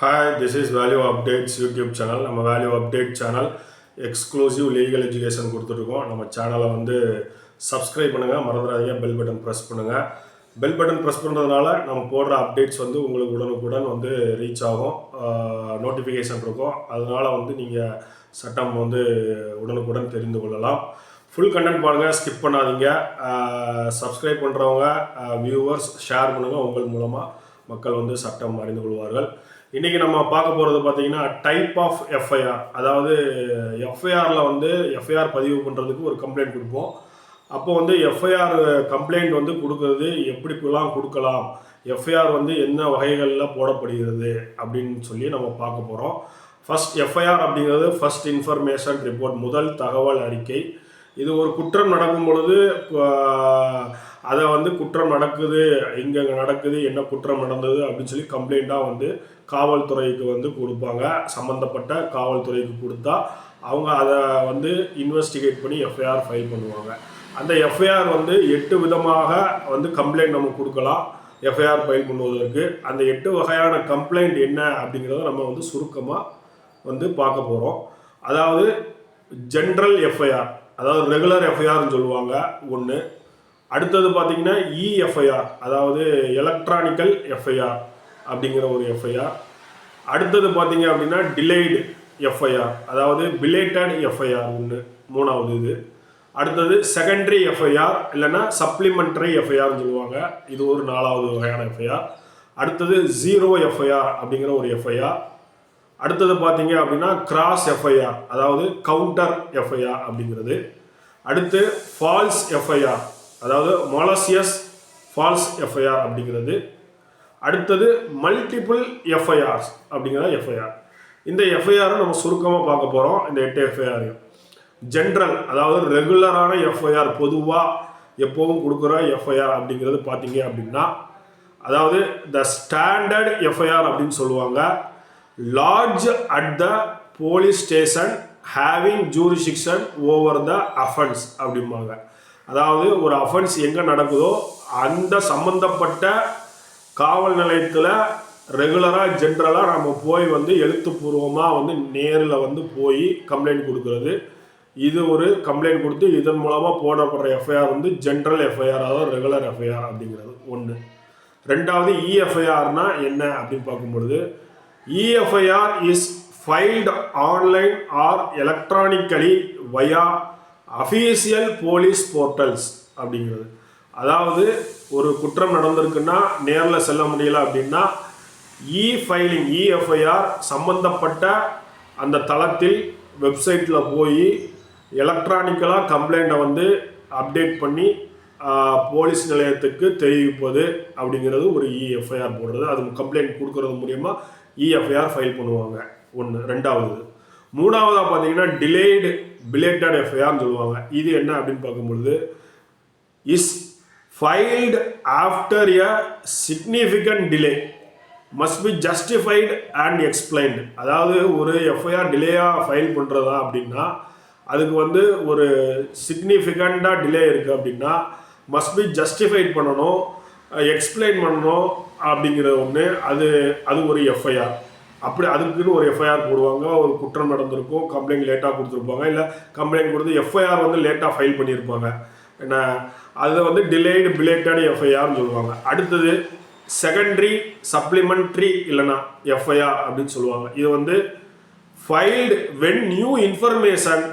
Hi this is value updates YouTube channel நம்ம value update channel exclusive legal education கொடுத்துட்ருக்கோம் நம்ம சேனலை வந்து சப்ஸ்கிரைப் பண்ணுங்கள் மறந்துடாதீங்க. பெல் பட்டன் ப்ரெஸ் பண்ணுங்கள் பெல் பட்டன் ப்ரெஸ் பண்ணுறதுனால நம்ம போடுற அப்டேட்ஸ் வந்து உங்களுக்கு உடனுக்குடன் வந்து ரீச் ஆகும். நோட்டிஃபிகேஷன் இருக்கும். அதனால் வந்து நீங்கள் சட்டம் வந்து உடனுக்குடன் தெரிந்து கொள்ளலாம். ஃபுல் கண்டென்ட் பாருங்கள் ஸ்கிப் பண்ணாதீங்க. சப்ஸ்கிரைப் பண்ணுறவங்க வியூவர்ஸ் ஷேர் பண்ணுங்கள் உங்கள் மூலமாக மக்கள் வந்து சட்டம் அறிந்து கொள்வார்கள். இன்றைக்கி நம்ம பார்க்க போகிறது பார்த்தீங்கன்னா டைப் ஆஃப் எஃப்ஐஆர் அதாவது எஃப்ஐஆரில் வந்து எஃப்ஐஆர் பதிவு பண்ணுறதுக்கு ஒரு கம்ப்ளைண்ட் கொடுப்போம். அப்போ வந்து எஃப்ஐஆர் கம்ப்ளைண்ட் வந்து கொடுக்கறது எப்படிலாம் கொடுக்கலாம்? எஃப்ஐஆர் வந்து என்ன வகைகளில் போடப்படுகிறது? அப்படின்னு சொல்லி நம்ம பார்க்க போகிறோம் ஃபர்ஸ்ட் எஃப்ஐஆர் அப்படிங்கிறது ஃபர்ஸ்ட் இன்ஃபர்மேஷன் ரிப்போர்ட் முதல் தகவல் அறிக்கை. இது ஒரு குற்றம் நடக்கும் பொழுது அதை வந்து குற்றம் நடக்குது இங்கே நடக்குது என்ன குற்றம் நடந்தது அப்படின்னு சொல்லி கம்ப்ளைண்ட்டாக வந்து காவல்துறைக்கு வந்து கொடுப்பாங்க. சம்மந்தப்பட்ட காவல்துறைக்கு கொடுத்தா அவங்க அதை வந்து இன்வெஸ்டிகேட் பண்ணி எஃப்ஐஆர் ஃபைல் பண்ணுவாங்க. அந்த எஃப்ஐஆர் வந்து எட்டு விதமாக வந்து கம்ப்ளைண்ட் நம்ம கொடுக்கலாம். எஃப்ஐஆர் ஃபைல் பண்ணுவதற்கு அந்த எட்டு வகையான கம்ப்ளைண்ட் என்ன அப்படிங்கிறத நம்ம வந்து சுருக்கமாக வந்து பார்க்க போகிறோம் அதாவது ஜென்ரல் எஃப்ஐஆர் அதாவது ரெகுலர் எஃப்ஐஆர்னு சொல்லுவாங்க ஒன்று அடுத்தது பார்த்தீங்கன்னா இஎஃப்ஐஆர் அதாவது எலக்ட்ரானிக்கல் எஃப்ஐஆர் அப்படிங்கிற ஒரு எஃப்ஐஆர் அடுத்தது பார்த்தீங்க அப்படின்னா டிலேடு எஃப்ஐஆர் அதாவது பிலேட்டட் எஃப்ஐஆர் ஒன்று மூணாவது இது அடுத்தது செகண்டரி எஃப்ஐஆர் இல்லைன்னா சப்ளிமெண்டரி எஃப்ஐஆர்னு சொல்லுவாங்க இது ஒரு நாலாவது வகையான எஃப்ஐஆர் அடுத்தது ஜீரோ எஃப்ஐஆர் அப்படிங்கிற ஒரு எஃப்ஐஆர் அடுத்தது பார்த்தீங்க அப்படின்னா கிராஸ் எஃப்ஐஆர் அதாவது கவுண்டர் எஃப்ஐஆர் அப்படிங்கிறது அடுத்து ஃபால்ஸ் எஃப்ஐஆர் அதாவது மொலசியஸ் ஃபால்ஸ் எஃப்ஐஆர் அப்படிங்கிறது அடுத்தது மல்டிபிள் எஃப்ஐஆர்ஸ் அப்படிங்கிற எஃப்ஐஆர் இந்த எஃப்ஐஆரை நம்ம சுருக்கமாக பார்க்க போகிறோம் இந்த எட்டு எஃப்ஐஆரையும் ஜென்ரல் அதாவது ரெகுலரான எஃப்ஐஆர் பொதுவாக எப்போவும் கொடுக்குற எஃப்ஐஆர் அப்படிங்கிறது பார்த்தீங்க அப்படின்னா அதாவது த ஸ்டாண்டர்ட் எஃப்ஐஆர் அப்படின்னு சொல்லுவாங்க large at the police station having jurisdiction over the offence அப்படிம்பாங்க. அதாவது ஒரு அஃபென்ஸ் எங்கே நடக்குதோ அந்த சம்பந்தப்பட்ட காவல் நிலையத்தில் ரெகுலராக ஜென்ரலாக நம்ம போய் வந்து எழுத்துப்பூர்வமாக வந்து நேரில் வந்து போய் கம்ப்ளைண்ட் கொடுக்கறது. இது ஒரு கம்ப்ளைண்ட் கொடுத்து இதன் மூலமாக போடப்படுற எஃப்ஐஆர் வந்து ஜென்ரல் எஃப்ஐஆர் அதாவது ரெகுலர் எஃப்ஐஆர் அப்படிங்கிறது. ஒன்று ரெண்டாவது இஎஃப்ஐஆர்னால் என்ன அப்படின்னு பார்க்கும்பொழுது EFIR is filed online or electronically via official police portals அப்படிங்கிறது. அதாவது ஒரு குற்றம் நடந்திருக்குன்னா நேரில் செல்ல முடியல அப்படின்னா இ ஃபைலிங் இஎஃப்ஐஆர் சம்பந்தப்பட்ட அந்த தளத்தில் வெப்சைட்டில் போய் எலக்ட்ரானிக்கலாக கம்ப்ளைண்ட்டை வந்து அப்டேட் பண்ணி போலீஸ் நிலையத்துக்கு தெரிவிப்பது அப்படிங்கிறது ஒரு இஎஃப்ஐஆர் போடுறது. அது கம்ப்ளைண்ட் கொடுக்கறது மூலியமாக இஎஃப்ஐஆர் ஃபைல் பண்ணுவாங்க. ஒன்று ரெண்டாவது. மூணாவதாக பார்த்தீங்கன்னா டிலேடு பிலேட்டட் எஃப்ஐஆர்னு சொல்லுவாங்க. இது என்ன அப்படின்னு பார்க்கும்பொழுது is filed after a significant delay must be justified and explained அதாவது ஒரு எஃப்ஐஆர் டிலேயாக ஃபைல் பண்ணுறதா அப்படின்னா அதுக்கு வந்து ஒரு சிக்னிஃபிகண்ட்டாக டிலே இருக்குது அப்படின்னா மஸ்ட் பி ஜஸ்டிஃபைட் பண்ணணும். எக்ஸ்பிளைன் பண்ணணும் அப்படிங்கிற ஒன்று அது அது ஒரு எஃப்ஐஆர் அப்படி அதுக்குன்னு ஒரு எஃப்ஐஆர் போடுவாங்க. ஒரு குற்றம் நடந்திருக்கும் கம்ப்ளைண்ட் லேட்டாக கொடுத்துருப்பாங்க. இல்லை கம்ப்ளைண்ட் கொடுத்து எஃப்ஐஆர் வந்து லேட்டாக ஃபைல் பண்ணியிருப்பாங்க. என்ன அதை வந்து டிலேடு பிலேட்டட் எஃப்ஐஆர்னு சொல்லுவாங்க. அடுத்தது செகண்ட்ரி சப்ளிமெண்ட்ரி இல்லைன்னா எஃப்ஐஆர் அப்படின்னு சொல்லுவாங்க. இது வந்து filed when new information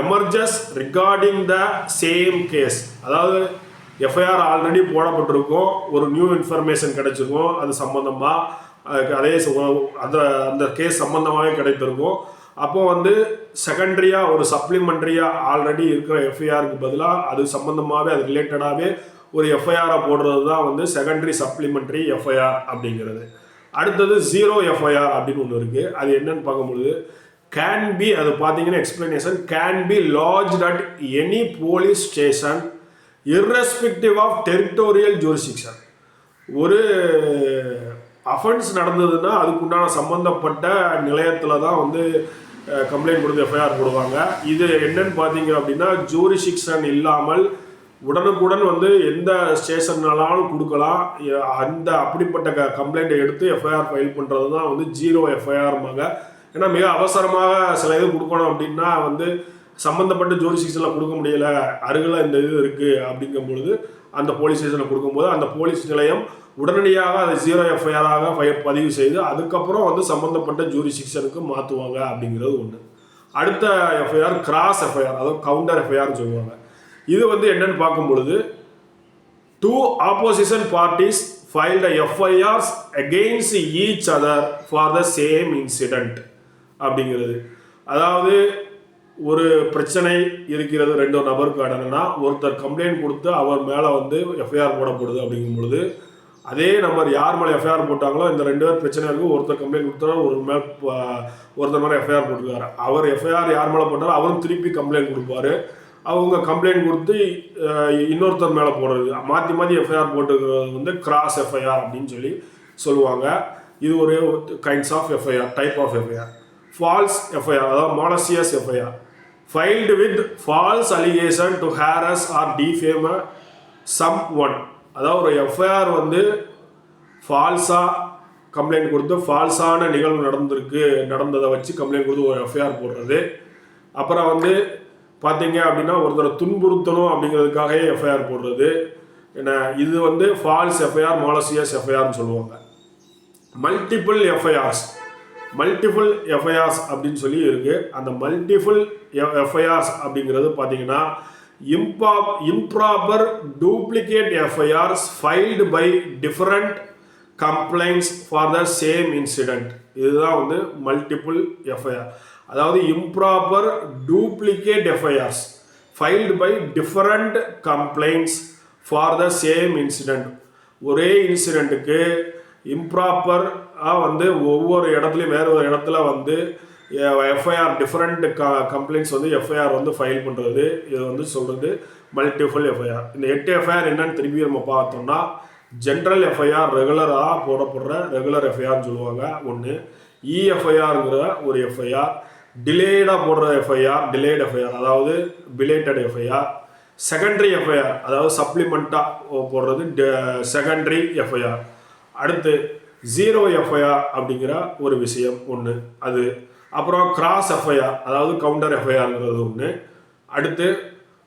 emerges regarding the same case அதாவது எஃப்ஐஆர் ஆல்ரெடி போடப்பட்டிருக்கும். ஒரு நியூ இன்ஃபர்மேஷன் கிடைச்சிருக்கும். அது சம்மந்தமாக அதுக்கு அதே அந்த அந்த கேஸ் சம்மந்தமாகவே கிடைத்திருக்கும். அப்போ வந்து செகண்டரியாக ஒரு சப்ளிமெண்ட்ரியாக ஆல்ரெடி இருக்கிற எஃப்ஐஆருக்கு பதிலாக அது சம்மந்தமாகவே அது ரிலேட்டடாகவே ஒரு எஃப்ஐஆரை போடுறது தான் வந்து செகண்டரி சப்ளிமெண்ட்ரி எஃப்ஐஆர் அப்படிங்கிறது. அடுத்தது ஜீரோ எஃப்ஐஆர் அப்படின்னு ஒன்று இருக்குது அது என்னன்னு பார்க்கும்பொழுது கேன் பி அது பார்த்தீங்கன்னா explanation can be large at any police station irrespective of territorial jurisdiction. ஒரு அஃபென்ஸ் நடந்ததுன்னா அதுக்குண்டான சம்மந்தப்பட்ட நிலையத்தில் தான் வந்து கம்ப்ளைண்ட் கொடுத்து எஃப்ஐஆர் போடுவாங்க. இது என்னன்னு பார்த்தீங்க அப்படின்னா ஜூரிசிக்ஷன் இல்லாமல் உடனுக்குடன் வந்து எந்த ஸ்டேஷன்னாலும் கொடுக்கலாம். அந்த அப்படிப்பட்ட க கம்ப்ளைண்ட்டை எடுத்து எஃப்ஐஆர் ஃபைல் பண்ணுறது தான் வந்து ஜீரோ எஃப்ஐஆர்மாங்க ஏன்னா மிக அவசரமாக சில இது கொடுக்கணும் அப்படின்னா வந்து சம்மந்தப்பட்ட ஜூரிஸ்டிக்ஷனில் கொடுக்க முடியல அருகில் இந்த இது இருக்குது அப்படிங்கும் பொழுது அந்த போலீஸ் ஸ்டேஷனில் கொடுக்கும்போது அந்த போலீஸ் நிலையம் உடனடியாக அதை ஜீரோ எஃப்ஐஆராக பதிவு செய்து அதுக்கப்புறம் வந்து சம்மந்தப்பட்ட ஜூரி சிக்ஷனுக்கு மாற்றுவாங்க அப்படிங்கிறது ஒன்று அடுத்த எஃப்ஐஆர் கிராஸ் எஃப்ஐஆர் அதாவது கவுண்டர் எஃப்ஐஆர்னு சொல்லுவாங்க. இது வந்து என்னன்னு பார்க்கும் பொழுது two opposition parties filed FIRs against each other for the same incident அப்படிங்கிறது. அதாவது ஒரு பிரச்சனை இருக்கிறது ரெண்டு நபருக்கு அடங்குனா ஒருத்தர் கம்ப்ளைண்ட் கொடுத்து அவர் மேலே வந்து எஃப்ஐஆர் போடப்படுது அப்படிங்கும் பொழுது அதே நம்பர் யார் மேலே எஃப்ஐஆர் போட்டாங்களோ இந்த ரெண்டு பேர் பிரச்சனை இருக்கு. ஒருத்தர் கம்ப்ளைண்ட் கொடுத்தாரு ஒரு மேல் ஒருத்தர் மேலே எஃப்ஐஆர் போட்டிருக்காரு. அவர் எஃப்ஐஆர் யார் மேலே போட்டாலும் அவரும் திருப்பி கம்ப்ளைண்ட் கொடுப்பாரு. அவங்க கம்ப்ளைண்ட் கொடுத்து இன்னொருத்தர் மேலே போடுறது. மாற்றி மாற்றி எஃப்ஐஆர் போட்டுக்கிறது வந்து கிராஸ் எஃப்ஐஆர் அப்படின்னு சொல்லி சொல்லுவாங்க. இது ஒரு kinds of FIR type of FIR false FIR அதாவது malicious FIR filed with false allegation to harass or defame someone அதாவது ஒரு எஃப்ஐஆர் வந்து ஃபால்ஸாக கம்ப்ளைண்ட் கொடுத்து ஃபால்ஸான நிகழ்வு நடந்திருக்கு நடந்ததை வச்சு கம்ப்ளைண்ட் கொடுத்து ஒரு எஃப்ஐஆர் போடுறது. அப்புறம் வந்து பார்த்தீங்க அப்படின்னா ஒருத்தரை துன்புறுத்தணும் அப்படிங்கிறதுக்காகவே எஃப்ஐஆர் போடுறது. என்ன இது வந்து ஃபால்ஸ் எஃப்ஐஆர் மாலசியஸ் எஃப்ஐஆர்னு சொல்லுவாங்க. மல்டிபிள் எஃப்ஐஆர்ஸ் மல்டிபிள் எஃப்ஐஆர்ஸ் அப்படின்னு சொல்லி இருக்குது அந்த மல்டிபிள் எஃப்ஐஆர்ஸ் அப்படிங்கிறது பார்த்தீங்கன்னா im improper duplicate FIRs filed by different complaints for the same incident இதுதான் வந்து மல்டிபிள் எஃப்ஐஆர் அதாவது improper duplicate FIRs filed by different complaints for the same incident ஒரே இன்சிடெண்ட்டுக்கு இம்ப்ராப்பர் வந்து ஒவ்வொரு இடத்துலையும் வேறு ஒரு இடத்துல வந்து எஃப்ஐஆர் டிஃப்ரெண்ட் க கம்ப்ளைண்ட்ஸ் வந்து எஃப்ஐஆர் வந்து ஃபைல் பண்ணுறது இது வந்து சொல்கிறது மல்டிபிள் எஃப்ஐஆர் இந்த எட்டு எஃப்ஐஆர் என்னன்னு திரும்பி நம்ம பார்த்தோம்னா ஜென்ரல் எஃப்ஐஆர் ரெகுலராக போடப்படுற ரெகுலர் எஃப்ஐஆர்னு சொல்லுவாங்க ஒன்று இஎஃப்ஐஆருங்கிற ஒரு எஃப்ஐஆர் டிலேடாக போடுற எஃப்ஐஆர் டிலேட் எஃப்ஐஆர் அதாவது பிலேட்டட் எஃப்ஐஆர் செகண்டரி எஃப்ஐஆர் அதாவது சப்ளிமெண்ட்டாக போடுறது செகண்டரி எஃப்ஐஆர் அடுத்து ஜீரோ எஃப்ஐஆர் அப்படிங்கிற ஒரு விஷயம் ஒன்று அது அப்புறம் கிராஸ் எஃப்ஐஆர் அதாவது கவுண்டர் எஃப்ஐஆர்ங்கிறது ஒன்று அடுத்து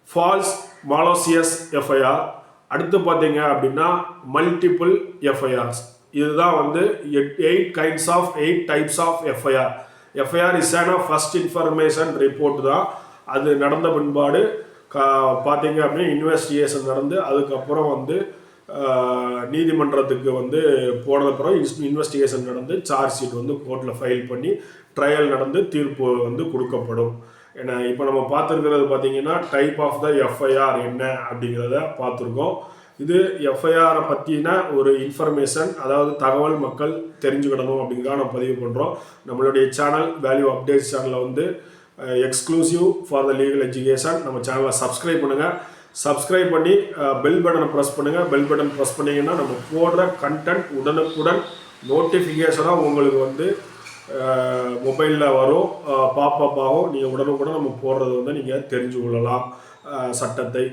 ஃபால்ஸ் மாலோசியஸ் எஃப்ஐஆர் அடுத்து பார்த்தீங்க அப்படின்னா மல்டிபிள் எஃப்ஐஆர்ஸ் இதுதான் வந்து எட் eight kinds of eight types of FIR FIR is an first information report தான். அது நடந்த பின்பாடு கா பார்த்தீங்க அப்படின்னா இன்வெஸ்டிகேஷன் நடந்து அதுக்கப்புறம் வந்து நீதிமன்றத்துக்கு வந்து போனதுக்கப்புறம் இன்வெஸ்டிகேஷன் நடந்து சார்ஜ் ஷீட் வந்து கோர்ட்டில் ஃபைல் பண்ணி ட்ரையல் நடந்து தீர்ப்பு வந்து கொடுக்கப்படும். ஏன்னா இப்போ நம்ம பார்த்துருக்கிறது பார்த்தீங்கன்னா டைப் ஆஃப் த எஃப்ஐஆர் என்ன அப்படிங்கிறத பார்த்துருக்கோம். இது எஃப்ஐஆரை பற்றின ஒரு இன்ஃபர்மேஷன் அதாவது தகவல் மக்கள் தெரிஞ்சுக்கிடணும் அப்படிங்கிறத நம்ம பதிவு பண்ணுறோம் நம்மளுடைய சேனல் வேல்யூ அப்டேட்ஸ் சேனலில் வந்து exclusive for the legal education நம்ம சேனலை சப்ஸ்கிரைப் பண்ணுங்கள் சப்ஸ்கிரைப் பண்ணி பெல் பட்டனை ப்ரெஸ் பண்ணுங்கள் பெல் பட்டன் ப்ரெஸ் பண்ணீங்கன்னா நம்ம போடுற கண்டென்ட் உடனுக்குடன் நோட்டிஃபிகேஷனாக உங்களுக்கு வந்து மொபைலில் வரும். பாப்பப் ஆகும். நீங்கள் உடனுக்குடன் நம்ம போடுறது வந்து நீங்கள் தெரிஞ்சு கொள்ளலாம் சட்டத்தை.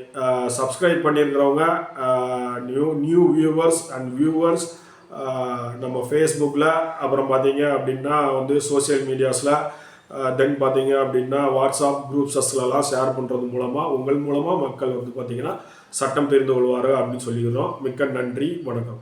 Subscribe பண்ணியிருக்கிறவங்க new new viewers and viewers நம்ம ஃபேஸ்புக்கில் அப்புறம் பார்த்தீங்க அப்படின்னா வந்து சோஷியல் மீடியாஸில் தென் பார்த்தீங்க அப்படின்னா வாட்ஸ்அப் குரூப்ஸஸ்லலாம் ஷேர் பண்ணுறது மூலமாக உங்கள் மூலமாக மக்கள் வந்து பார்த்தீங்கன்னா சட்டம் தெரிந்து கொள்வார் அப்படின்னு சொல்லிக்கிறோம் மிக்க நன்றி வணக்கம்.